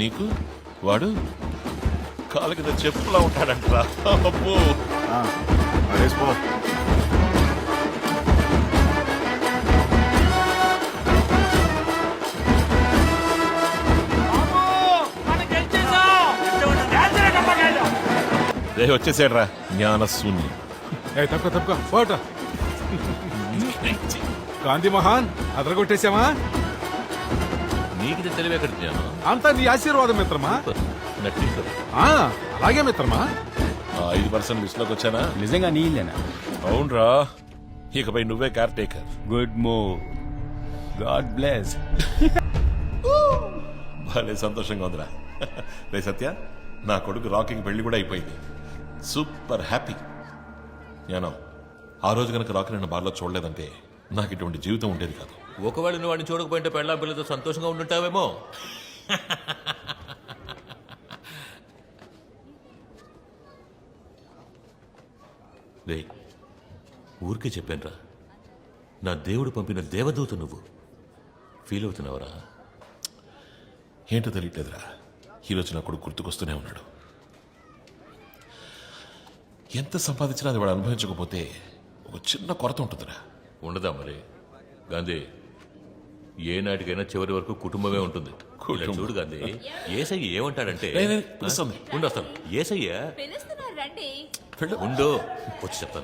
నీకు? వాడు? కాలు కింద చెప్పులా ఉంటాడంటరా. అబ్బో. వేసుకో రే వచ్చేసాడు రా జ్ఞాన శూన్యం ఏ తప్పుకో తప్పుకో. పోట గాంధీ మహాన్ అదరగొట్టేశామా నీకు తెలివి ఎక్కడ జ్ఞానం అంతా నీ ఆశీర్వాదం మిత్రమా? నటించరు ఆ, అలాగే మిత్రమా? ఆ ఐదు పర్సెంట్ లిస్ట్లోకి వచ్చానా? నిజంగా నీళ్ళేనా అవునరా. ఇకపై నువ్వే caretaker. Good move. God bless. భలే సంతోషంగా ఉందిరా. రే సత్య నా కొడుకు రాకీకి పెళ్ళి కూడా అయిపోయింది. Super happy. జ్ఞానం ఆ రోజు కనుక రాకీ నన్ను బార్లో చూడలేదంటే నాకు ఇటువంటి జీవితం ఉండేది కాదు. ఒకవేళ నువ్వు వాడిని చూడకపోయింటే పెళ్ళా పిల్లతో సంతోషంగా ఉండుంటావేమో? రే ఊరికే చెప్పానురా. నా దేవుడు పంపిన దేవదూత నువ్వు. ఫీల్ అవుతున్నావరా? ఏంటో తెలియట్లేదురా. ఈరోజు నా కొడుకు గుర్తుకొస్తూనే ఉన్నాడు. ఎంత సంపాదించినా అది వాడు అనుభవించకపోతే ఒక చిన్న కొరత ఉంటుందిరా. ఉండదా మరి? గాంధీ ఏ నాటికైనా చివరి వరకు కుటుంబమే ఉంటుంది. ఇలా చూడు గాంధీ ఏసయ్య ఏమంటాడంటే. ఉండొస్తాను ఏసయ్య. ఉండు వచ్చి చెప్తాను.